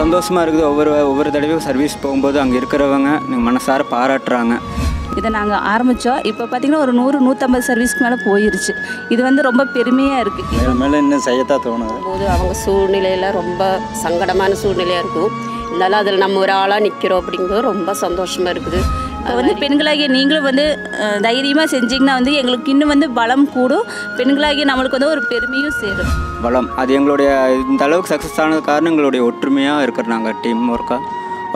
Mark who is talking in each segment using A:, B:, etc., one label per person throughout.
A: சந்தோஷமாக இருக்குது. ஒவ்வொரு ஒவ்வொரு தடவையும் சர்வீஸ் போகும்போது அங்கே இருக்கிறவங்க நீங்கள் மனசார பாராட்டுறாங்க.
B: இதை நாங்கள் ஆரம்பித்தோம் இப்போ பார்த்திங்கன்னா ஒரு நூறு நூற்றம்பது சர்வீஸ்க்கு மேலே போயிருச்சு. இது வந்து ரொம்ப பெருமையாக இருக்குது
C: மேலும் இன்னும் செய்யத்தான் தோணுது.
D: போது அவங்க சூழ்நிலையில் ரொம்ப சங்கடமான சூழ்நிலையாக இருக்கும். இருந்தாலும் அதில் நம்ம ஒரு ஆளாக நிற்கிறோம் அப்படிங்கும்போது ரொம்ப சந்தோஷமாக இருக்குது.
B: இப்போ வந்து பெண்களாகிய நீங்களும் வந்து தைரியமாக செஞ்சீங்கன்னா வந்து எங்களுக்கு இன்னும் வந்து பலம் கூடும். பெண்களாகிய நம்மளுக்கு வந்து ஒரு பெருமையும் சேரும்.
A: பலம். அது எங்களுடைய இந்த அளவுக்கு சக்ஸஸ் ஆனது காரணம் எங்களுடைய ஒற்றுமையாக இருக்கிற நாங்கள் டீம் ஒர்க்காக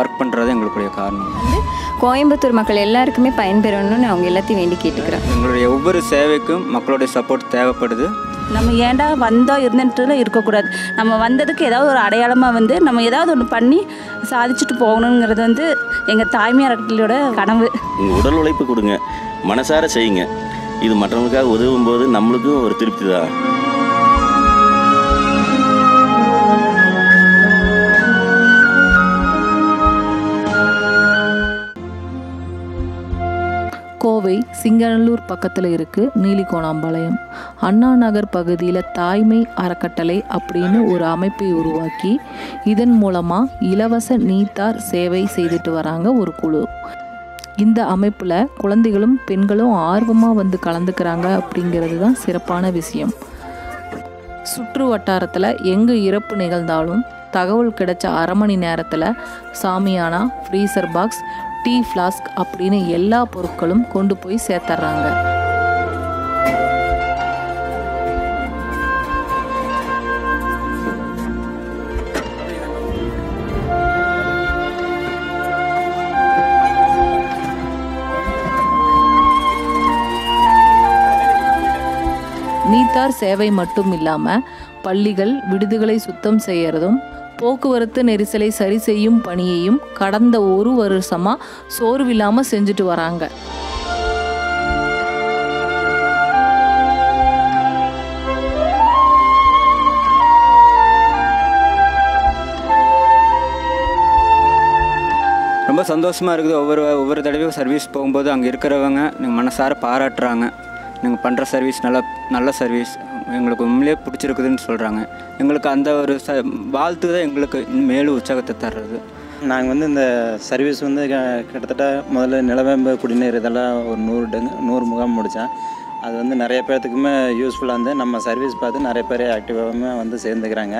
A: ஒர்க் பண்ணுறது எங்களுடைய காரணம்.
E: வந்து கோயம்புத்தூர் மக்கள் எல்லாருக்குமே பயன்பெறணும்னு அவங்க எல்லாத்தையும் வேண்டி கேட்டுக்கிறேன்
A: எங்களுடைய ஒவ்வொரு சேவைக்கும் மக்களுடைய சப்போர்ட் தேவைப்படுது.
B: நம்ம ஏன்டா வந்தோம் இருந்துட்டுல இருக்கக்கூடாது. நம்ம வந்ததுக்கு ஏதாவது ஒரு அடையாளமாக வந்து நம்ம ஏதாவது ஒன்று பண்ணி சாதிச்சுட்டு போகணுங்கிறது வந்து எங்கள் தாய்மையார்களோட கனவு.
F: உடல் உழைப்பு கொடுங்க. மனசார செய்யுங்க. இது மற்றவங்களுக்காக உதவும் போது நம்மளுக்கும் ஒரு திருப்தி தான்.
G: சிங்கநல்லூர் பக்கத்தில் இருக்குது நீலிகோணாம்பாளையம். அண்ணா நகர் பகுதியில் தாய்மை அறக்கட்டளை அப்படின்னு ஒரு அமைப்பை உருவாக்கி இதன் மூலமாக இலவச நீத்தார் சேவை செய்துட்டு வராங்க ஒரு குழு. இந்த அமைப்பில் குழந்தைகளும் பெண்களும் ஆர்வமாக வந்து கலந்துக்கிறாங்க அப்படிங்கிறது தான் சிறப்பான விஷயம். சுற்று வட்டாரத்தில் எங்கு இறப்பு நிகழ்ந்தாலும் தகவல் கிடைச்ச அரை மணி நேரத்தில் shamiana freezer box tea flask அப்படின்னு எல்லா பொருட்களும் கொண்டு போய் சேர்த்துறாங்க நீத்தார் சேவை மட்டும் இல்லாமல் பள்ளிகள் விடுதிகளை சுத்தம் செய்யறதும் போக்குவரத்து நெரிசலை சரி செய்யும் பணியையும் கடந்த ஒரு வருஷமா சோர்வில்லாம செஞ்சுட்டு வராங்க.
A: ரொம்ப சந்தோஷமாக இருக்குது. ஒவ்வொரு ஒவ்வொரு தடவையும் சர்வீஸ் போகும்போது அங்கே இருக்கிறவங்க நீங்கள் மனசார பாராட்டுறாங்க. நீங்கள் பண்ணுற சர்வீஸ் நல்ல நல்ல சர்வீஸ் எங்களுக்கு உண்மையிலே பிடிச்சிருக்குதுன்னு சொல்கிறாங்க எங்களுக்கு அந்த ஒரு ச வாழ்த்து தான் எங்களுக்கு மேலும் உற்சாகத்தை தர்றது.
C: நாங்கள் வந்து இந்த சர்வீஸ் வந்து கிட்டத்தட்ட முதல்ல நிலவேம்பு குடிநீர் இதெல்லாம் ஒரு நூறு டெங்கு நூறு முகாம் முடித்தேன் அது வந்து நிறைய பேர்த்துக்குமே யூஸ்ஃபுல்லாக இருந்து நம்ம சர்வீஸ் பார்த்து நிறைய பேர் ஆக்டிவாகவே வந்து சேர்ந்துக்கிறாங்க.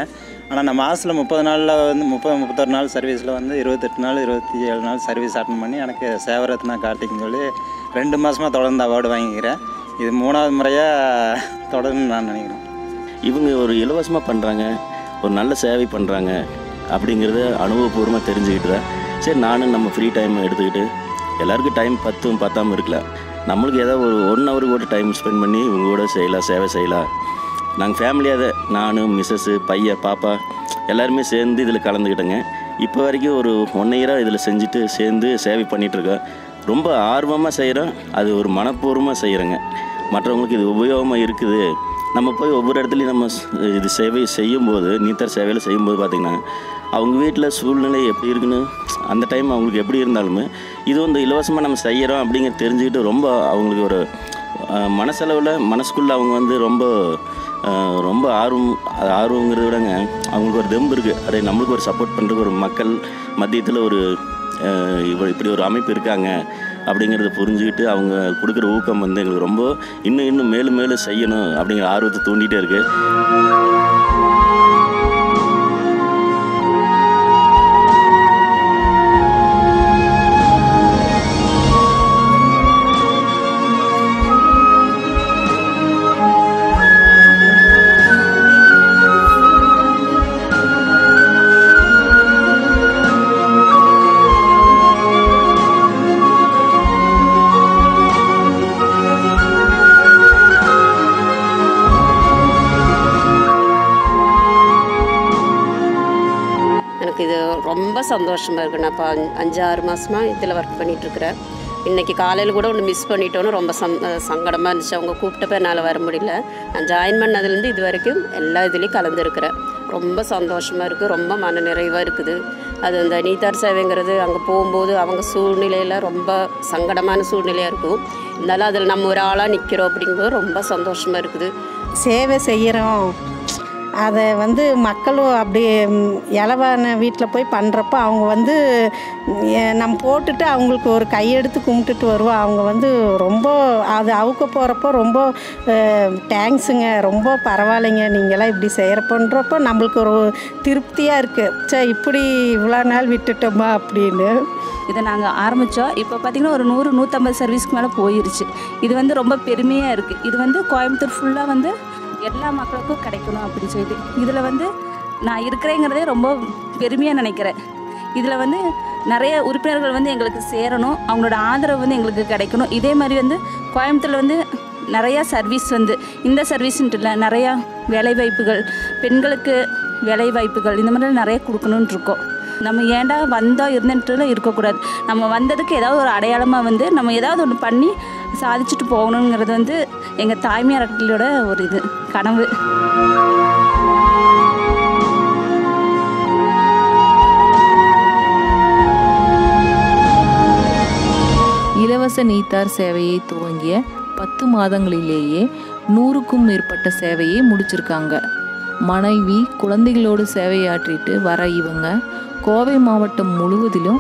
C: ஆனால் நம்ம மாதத்தில் முப்பது நாளில் வந்து முப்பது முப்பத்தொரு நாள் சர்வீஸில் வந்து இருபத்தெட்டு நாள் இருபத்தி ஏழு நாள் சர்வீஸ் அட்டன் பண்ணி எனக்கு சேவரத்னா கார்த்திக்னு சொல்லி ரெண்டு மாதமாக தொடர்ந்து அவார்டு வாங்கிக்கிறேன். இது மூணாவது முறையாக தொடரும்னு நான் நினைக்கிறேன்.
F: இவங்க ஒரு இலவசமாக பண்ணுறாங்க ஒரு நல்ல சேவை பண்ணுறாங்க அப்படிங்கிறத அனுபவபூர்வமாக தெரிஞ்சுக்கிட்டு தான். சரி நானும் நம்ம ஃப்ரீ டைம் எடுத்துக்கிட்டு எல்லாருக்கும் டைம் பத்தும் பத்தாமல் இருக்கலாம் நம்மளுக்கு ஏதாவது ஒரு ஒன் ஹவர் கூட டைம் ஸ்பெண்ட் பண்ணி இவங்க கூட செய்யலாம் சேவை செய்யலாம். நாங்கள் ஃபேமிலியாக தான் நானும் மிஸ்ஸஸ்ஸு பையன் பாப்பா எல்லாருமே சேர்ந்து இதில் கலந்துக்கிட்டேங்க. இப்போ வரைக்கும் ஒரு ஒன் இயராக இதில் செஞ்சுட்டு சேர்ந்து சேவை பண்ணிகிட்ருக்கோம் ரொம்ப ஆர்வமாக செய்கிறோம் அது ஒரு மனப்பூர்வமாக செய்கிறோங்க மற்றவங்களுக்கு இது உபயோகமாக இருக்குது. நம்ம போய் ஒவ்வொரு இடத்துலையும் நம்ம இது சேவை செய்யும்போது நீத்தர் சேவையில் செய்யும்போது பார்த்திங்கன்னா அவங்க வீட்டில் சூழ்நிலை எப்படி இருக்குன்னு அந்த டைம் அவங்களுக்கு எப்படி இருந்தாலுமே இது வந்து இலவசமாக நம்ம செய்கிறோம் அப்படிங்கிற தெரிஞ்சுக்கிட்டு ரொம்ப அவங்களுக்கு ஒரு மனசளவில் மனசுக்குள்ளே அவங்க வந்து ரொம்ப ரொம்ப ஆர்வம் ஆர்வங்கிறத விடங்க அவங்களுக்கு ஒரு தெம்பு இருக்குது அதே நம்மளுக்கு ஒரு சப்போர்ட் பண்ணுறதுக்கு ஒரு மக்கள் மத்தியத்தில் ஒரு இப்படி ஒரு அமைப்பு இருக்காங்க. அப்படிங்கிறத புரிஞ்சுக்கிட்டு அவங்க கொடுக்குற ஊக்கம் வந்து எங்களுக்கு ரொம்ப இன்னும் இன்னும் மேலும் மேலும் செய்யணும் அப்படிங்கிற ஆர்வத்தை தூண்டிகிட்டே இருக்குது
D: ரொம்ப சந்தோஷமாக இருக்குது நான் இப்போ அஞ்சு- ஆறு மாதமாக இதில் ஒர்க் பண்ணிகிட்ருக்குறேன் இன்றைக்கி காலையில் கூட ஒன்று மிஸ் பண்ணிட்டோன்னு ரொம்ப சந் சங்கடமாக இருந்துச்சு. அவங்க கூப்பிட்டப்ப என்னால் வர முடியல. நான் ஜாயின் பண்ணதுலேருந்து இது வரைக்கும் எல்லா இதுலேயும் கலந்துருக்கிறேன். ரொம்ப சந்தோஷமாக இருக்குது ரொம்ப மன நிறைவாக இருக்குது. அது அந்த நீத்தார் சேவைங்கிறது அங்கே போகும்போது அவங்க சூழ்நிலையில் ரொம்ப சங்கடமான சூழ்நிலையாக இருக்கும். இருந்தாலும் அதில் நம்ம ஒரு ஆளாக நிற்கிறோம் அப்படிங்கும்போது ரொம்ப சந்தோஷமாக இருக்குது.
H: சேவை செய்கிறோம் அதை வந்து மக்களும் அப்படி இலவான வீட்டில் போய் பண்ணுறப்போ அவங்க வந்து நம்ம போட்டுட்டு அவங்களுக்கு ஒரு கையெடுத்து கும்பிட்டுட்டு வருவோம். அவங்க வந்து ரொம்ப அது அவுக்க போகிறப்போ ரொம்ப தேங்க்ஸுங்க ரொம்ப பரவாயில்லைங்க நீங்களாம் இப்படி செய்கிறப்பன்றப்போ நம்மளுக்கு ஒரு திருப்தியாக இருக்குது சே இப்படி இவ்வளோ நாள் விட்டுட்டோமா? அப்படின்னு.
B: இதை நாங்கள் ஆரம்பித்தோம் இப்போ பார்த்திங்கன்னா ஒரு நூறு நூற்றம்பது சர்வீஸ்க்கு மேலே போயிருச்சு. இது வந்து ரொம்ப பெருமையாக இருக்குது இது வந்து கோயம்புத்தூர் ஃபுல்லாக வந்து எல்லா மக்களுக்கும் கிடைக்கணும் அப்படின்னு சொல்லிட்டு. இதில் வந்து நான் இருக்கிறேங்கிறதே ரொம்ப பெருமையாக நினைக்கிறேன். இதில் வந்து நிறைய உறுப்பினர்கள் வந்து எங்களுக்கு சேரணும். அவங்களோட ஆதரவு வந்து எங்களுக்கு கிடைக்கணும். இதே மாதிரி வந்து கோயம்புத்தூரில் வந்து நிறையா சர்வீஸ் வந்து இந்த சர்வீஸ்ன்ட்டு இல்லை நிறையா வேலைவாய்ப்புகள் பெண்களுக்கு வேலைவாய்ப்புகள் இந்த மாதிரி நிறைய கொடுக்கணுன்ட்டு இருக்கோம். நம்ம ஏன்டா வந்தோம் இருந்துட்டுல இருக்கக்கூடாது. நம்ம வந்ததுக்கு ஏதாவது ஒரு அடையாளமாக வந்து நம்ம ஏதாவது ஒன்று பண்ணி சாதிச்சுட்டு போகணுங்கிறது வந்து எங்கள் தாய்மையார் ஒரு இது கனவு.
G: இலவச நீத்தார் சேவையை துவங்கிய பத்து மாதங்களிலேயே நூறுக்கும் மேற்பட்ட சேவையை முடிச்சிருக்காங்க. மனைவி குழந்தைகளோடு சேவையாற்றிட்டு வர இவங்க கோவை மாவட்டம் முழுவதிலும்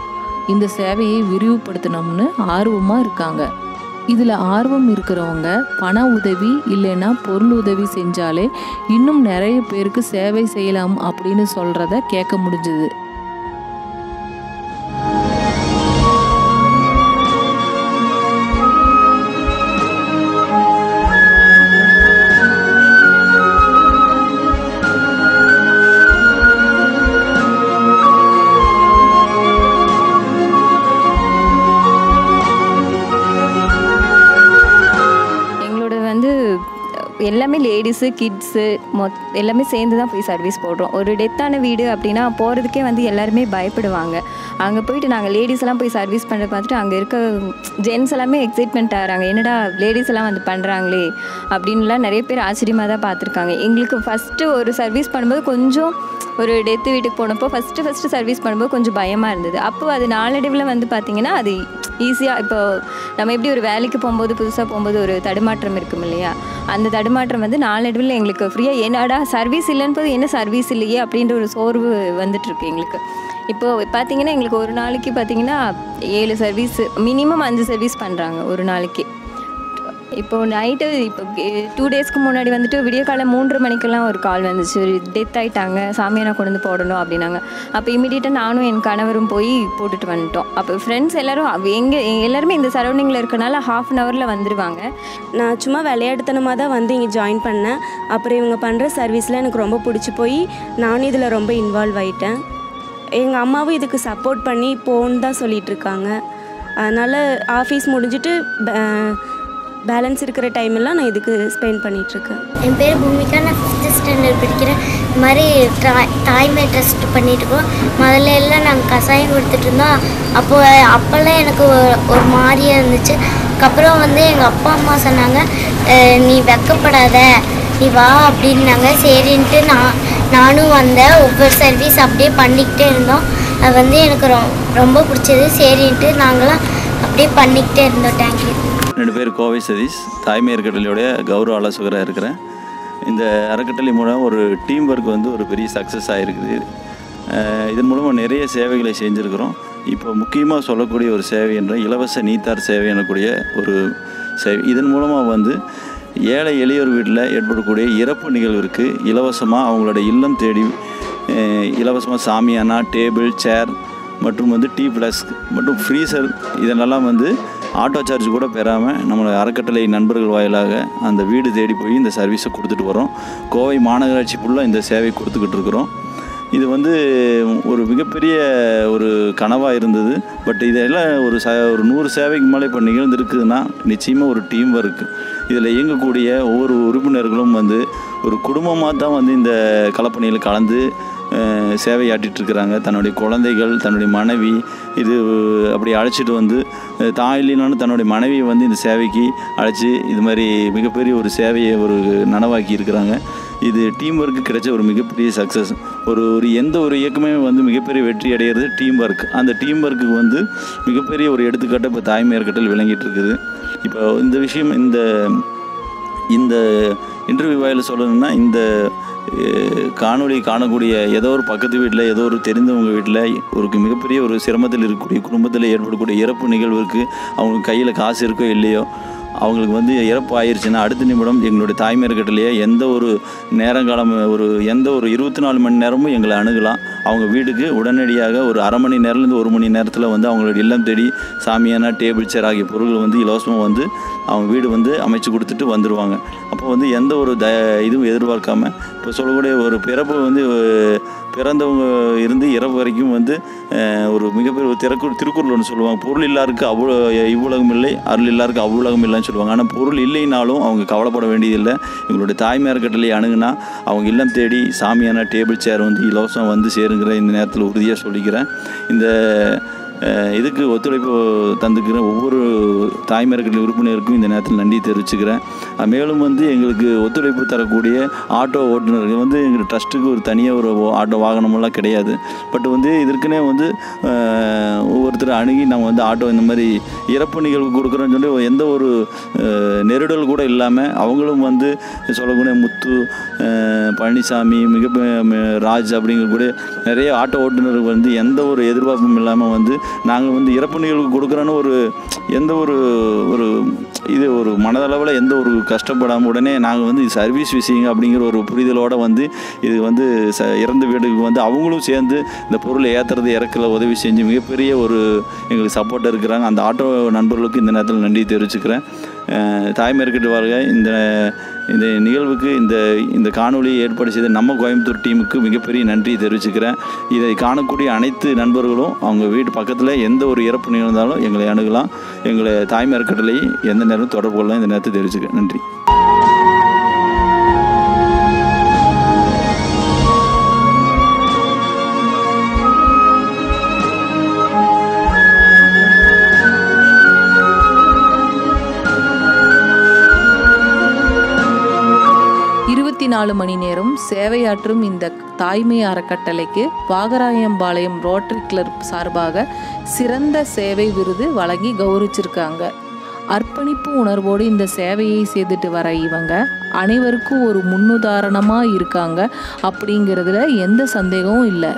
G: இந்த சேவையை விரிவுபடுத்தணும்னு ஆர்வமாக இருக்காங்க. இதில் ஆர்வம் இருக்கிறவங்க பண உதவி இல்லைன்னா பொருள் உதவி செஞ்சாலே இன்னும் நிறைய பேருக்கு சேவை செய்யலாம் அப்படின்னு சொல்கிறத கேட்க முடிஞ்சுது.
E: எல்லாமே லேடிஸு கிட்ஸு மொத் எல்லாமே சேர்ந்து தான் போய் சர்வீஸ் போடுறோம். ஒரு டெத்தான வீடு அப்படின்னா போகிறதுக்கே வந்து எல்லாருமே பயப்படுவாங்க. அங்கே போயிட்டு நாங்கள் லேடிஸ் எல்லாம் போய் சர்வீஸ் பண்ணுறது பார்த்துட்டு அங்கே இருக்க ஜென்ஸ் எல்லாமே எக்ஸைட்மெண்ட் ஆகிறாங்க. என்னடா லேடிஸ் எல்லாம் வந்து பண்ணுறாங்களே அப்படின்லாம் நிறைய பேர் ஆச்சரியமாக தான் பார்த்துருக்காங்க. எங்களுக்கு ஃபஸ்ட்டு ஒரு சர்வீஸ் பண்ணும்போது கொஞ்சம் ஒரு டெத்து வீட்டுக்கு போனப்போ ஃபஸ்ட்டு ஃபஸ்ட்டு சர்வீஸ் பண்ணும்போது கொஞ்சம் பயமாக இருந்தது. அப்போது அது நாளடைவில் வந்து பார்த்திங்கன்னா அது ஈஸியாக இப்போ நம்ம எப்படி ஒரு வேலைக்கு போகும்போது புதுசாக போகும்போது ஒரு தடுமாற்றம் இருக்கும் இல்லையா? அந்த தடுமா தடுமாற்றம் வந்து நாளடைவில் எங்களுக்கு ஃப்ரீயாக என்னடா சர்வீஸ் இல்லைன்னு போது என்ன சர்வீஸ் இல்லையே அப்படின்ற ஒரு சோர்வு வந்துட்டுருக்கு எங்களுக்கு. இப்போது பார்த்தீங்கன்னா எங்களுக்கு ஒரு நாளைக்கு பார்த்தீங்கன்னா ஏழு சர்வீஸ் மினிமம் அஞ்சு சர்வீஸ் பண்ணுறாங்க ஒரு நாளைக்கு. இப்போ நைட்டு இப்போ டூ டேஸ்க்கு முன்னாடி வந்துட்டு விடிய காலம் மூன்று மணிக்கெல்லாம் ஒரு கால் வந்துச்சு. ஒரு டெத் ஆகிட்டாங்க சாமியானா கொண்டு வந்து போடணும் அப்படின்னாங்க. அப்போ இமீடியட்டாக நானும் என் கணவரும் போய் போட்டுட்டு வந்துட்டோம். அப்போ ஃப்ரெண்ட்ஸ் எல்லாரும் எங்கே எல்லாருமே இந்த சரௌண்டிங்கில் இருக்கனால ஹாஃப் அன் ஹவரில் வந்துடுவாங்க
I: நான் சும்மா விளையாடுத்தனமாக தான் வந்து இங்கே ஜாயின் பண்ணேன். அப்புறம் இவங்க பண்ணுற சர்வீஸில் எனக்கு ரொம்ப பிடிச்சி போய் நானும் இதில் ரொம்ப இன்வால்வ் ஆயிட்டேன். எங்கள் அம்மாவும் இதுக்கு சப்போர்ட் பண்ணி போன்னு தான் சொல்லிகிட்ருக்காங்க அதனால் ஆஃபீஸ் முடிஞ்சிட்டு பேலன்ஸ் இருக்கிற டைம் எல்லாம் நான் இதுக்கு ஸ்பெண்ட் பண்ணிகிட்ருக்கேன்
J: என் பேர் பூமிகா. நான் ஃபிஃப்த்து ஸ்டாண்டர்ட் படிக்கிறேன் இந்த மாதிரி தாய்மை ட்ரஸ்ட் பண்ணிட்டு இருக்கோம் முதல்ல எல்லாம் நாங்கள் கஷாயம் கொடுத்துட்டு இருந்தோம் அப்போ அப்போல்லாம் எனக்கு ஒரு ஒரு மாதிரியா இருந்துச்சு. அதுக்கப்புறம் வந்து எங்கள் அப்பா அம்மா சொன்னாங்க நீ வெக்கப்படாத. நீ வா அப்படின்னாங்க. சரின்ட்டு நான் நானும் வந்தேன் ஒவ்வொரு சர்வீஸ் அப்படியே பண்ணிக்கிட்டே இருந்தோம். அது வந்து எனக்கு ரொ- ரொம்ப பிடிச்சது. சரின்ட்டு நாங்களாம் அப்படியே பண்ணிக்கிட்டே இருந்தோம். தேங்க்யூ
K: ரெண்டு பேர் கோவை சதீஷ் தாய்மை அறக்கட்டளையோடைய கௌரவ ஆலோசகராக இருக்கிறேன். இந்த அறக்கட்டளை மூலம் ஒரு டீம் ஒர்க் வந்து ஒரு பெரிய சக்ஸஸ் ஆகிருக்குது இதன் மூலமாக நிறைய சேவைகளை செஞ்சுருக்கிறோம். இப்போ முக்கியமாக சொல்லக்கூடிய ஒரு சேவை என்ற இலவச நீத்தார் சேவை எனக்கூடிய ஒரு சேவை இதன் மூலமாக வந்து ஏழை எளியோர் வீட்டில் ஏற்படக்கூடிய இறப்பு நிகழ்விற்கு இலவசமாக அவங்களோட இல்லம் தேடி இலவசமாக சாமியானா டேபிள் சேர் மற்றும் வந்து டீ ஃப்ளாஸ்க் மற்றும் ஃப்ரீசர் இதனெல்லாம் வந்து ஆட்டோ சார்ஜ் கூட பெறாமல் நம்மளோட அறக்கட்டளை நண்பர்கள் வாயிலாக அந்த வீடு தேடி போய் இந்த சர்வீஸை கொடுத்துட்டு வரோம் கோவை மாநகராட்சி ஃபுல்லாக இந்த சேவை கொடுத்துக்கிட்டு இருக்கிறோம். இது வந்து ஒரு மிகப்பெரிய ஒரு கனவாக இருந்தது. பட் இதெல்லாம் ஒரு ச ஒரு நூறு சேவைக்கு மேலே இப்போ நிகழ்ந்திருக்குதுன்னா நிச்சயமாக ஒரு டீம் ஒர்க் இதில் இயங்கக்கூடிய ஒவ்வொரு உறுப்பினர்களும் வந்து ஒரு குடும்பமாக தான் வந்து இந்த களப்பணியில் கலந்து அஹ், இருக்கிறாங்க. தன்னுடைய குழந்தைகள் தன்னுடைய மனைவி இது அப்படி அழைச்சிட்டு வந்து தாய் தான் இல்லைனாலும் தன்னுடைய மனைவியை வந்து இந்த சேவைக்கு அழைச்சி இது மாதிரி மிகப்பெரிய ஒரு சேவையை ஒரு நனவாக்கி இருக்கிறாங்க. இது டீம் ஒர்க்கு கிடைச்ச ஒரு மிகப்பெரிய சக்ஸஸ் ஒரு ஒரு எந்த ஒரு இயக்கமே வந்து மிகப்பெரிய வெற்றி அடைகிறது டீம் ஒர்க் அந்த டீம் ஒர்க்குக்கு வந்து மிகப்பெரிய ஒரு எடுத்துக்காட்டு இப்போ தாய்மை விளங்கிட்டு இருக்குது. இப்போ இந்த விஷயம் இந்த இந்த இன்டர்வியூ வாயில் சொல்லணும்னா இந்த காணொலி காணொளி காணக்கூடிய ஏதோ ஒரு பக்கத்து வீட்டில் ஏதோ ஒரு தெரிந்தவங்க வீட்டில் ஒரு மிகப்பெரிய ஒரு சிரமத்தில் இருக்கக்கூடிய குடும்பத்தில் ஏற்படக்கூடிய இறப்பு நிகழ்வுக்கு அவங்களுக்கு கையில் காசு இருக்கோ இல்லையோ அவங்களுக்கு வந்து இறப்பு ஆயிடுச்சுன்னா அடுத்த நிமிடம் எங்களுடைய தாய்மையர் எந்த ஒரு நேரங்காலம் ஒரு எந்த ஒரு இருபத்தி நாலு மணி நேரமும் எங்களை அணுகலாம். அவங்க வீட்டுக்கு உடனடியாக ஒரு அரை மணி நேரத்துலேருந்து ஒரு மணி நேரத்தில் வந்து அவங்களோட இல்லம் தேடி சாமியானா டேபிள் சேர் ஆகிய பொருட்கள் வந்து இலவசமாக வந்து அவங்க வீடு வந்து அமைச்சு கொடுத்துட்டு வந்துடுவாங்க அப்போ வந்து எந்த ஒரு த இதுவும் எதிர்பார்க்காம இப்போ சொல்லக்கூடிய ஒரு பிறப்பு வந்து பிறந்தவங்க இருந்து இறப்பு வரைக்கும் வந்து ஒரு மிகப்பெரிய ஒரு திறக்கு திருக்குறள் ஒன்று சொல்லுவாங்க. பொருள் இல்லாருக்கு அவ்வளோ இவ்வுலகம் இல்லை அருள் இல்லாருக்கு அவ்வுலகம் இல்லைன்னு சொல்லுவாங்க. ஆனால் பொருள் இல்லைனாலும் அவங்க கவலைப்பட வேண்டியதில்லை. எங்களுடைய தாய்மையார் கட்டளை அணுகுனா அவங்க இல்லம் தேடி சாமியான டேபிள் சேர் வந்து இலவசம் வந்து இருக்கிற இந்த நேரத்தில் உறுதியாக சொல்லிக்கிறேன். இந்த இதுக்கு ஒத்துழைப்பு தந்துக்கிற ஒவ்வொரு தாய்மார்கள் உறுப்பினருக்கும் இந்த நேரத்தில் நன்றி தெரிவிச்சுக்கிறேன். மேலும் வந்து எங்களுக்கு ஒத்துழைப்பு தரக்கூடிய ஆட்டோ ஓட்டுநர்கள் வந்து எங்கள் ட்ரஸ்ட்டுக்கு ஒரு தனியாக ஒரு ஆட்டோ வாகனமெல்லாம் கிடையாது. பட் வந்து இதற்குனே வந்து அஹ், ஒவ்வொருத்தர் அணுகி நம்ம வந்து ஆட்டோ இந்த மாதிரி இறப்பு நிகழ்வு கொடுக்குறோன்னு சொல்லி எந்த ஒரு நெருடல் கூட இல்லாமல் அவங்களும் வந்து சொல்லக்கூடிய முத்து பழனிசாமி மிக ராஜ் அப்படிங்கக்கூடிய நிறைய ஆட்டோ ஓட்டுநர்கள் வந்து எந்த ஒரு எதிர்பார்ப்பும் இல்லாமல் வந்து நாங்கள் வந்து இறப்பு நிகழ்வு கொடுக்குறோன்னு ஒரு எந்த ஒரு ஒரு இது ஒரு மனதளவில் எந்த ஒரு கஷ்டப்படாமல் உடனே நாங்கள் வந்து இது சர்வீஸ் விஷயங்க அப்படிங்கிற ஒரு புரிதலோடு வந்து இது வந்து ச இறந்த வீடுக்கு வந்து அவங்களும் சேர்ந்து இந்த பொருளை ஏற்றுறது இறக்கல உதவி செஞ்சு மிகப்பெரிய ஒரு எங்களுக்கு சப்போர்ட்டாக இருக்கிறாங்க. அந்த ஆட்டோ நண்பர்களுக்கு இந்த நேரத்தில் நன்றி தெரிவிச்சுக்கிறேன். தாய்மேற்கிட்டு வாழ்க. இந்த இந்த நிகழ்வுக்கு இந்த இந்த காணொலியை ஏற்பாடு செய்த நம்ம கோயம்புத்தூர் டீமுக்கு மிகப்பெரிய நன்றி தெரிவிச்சுக்கிறேன். இதை காணக்கூடிய அனைத்து நண்பர்களும் அவங்க வீட்டு பக்கத்தில் எந்த ஒரு இறப்பு நிகழ்ந்தாலும் எங்களை அணுகலாம். எங்களை தாய்மேற்கட்டளை எந்த நேரம் தொடர்பு கொள்ளலாம். இந்த நேரத்தை தெரிவிச்சுக்கிறேன். நன்றி.
G: இருபத்தி நாலு மணி நேரம் சேவையாற்றும் இந்த தாய்மை அறக்கட்டளைக்கு வாகராயம்பாளையம் ரோட்டரி கிளப் சார்பாக சிறந்த சேவை விருது வழங்கி கௌரவிச்சிருக்காங்க. அர்ப்பணிப்பு உணர்வோடு இந்த சேவையை செய்துட்டு வர இவங்க அனைவருக்கும் ஒரு முன்னுதாரணமாக இருக்காங்க அப்படிங்கிறதுல எந்த சந்தேகமும் இல்லை.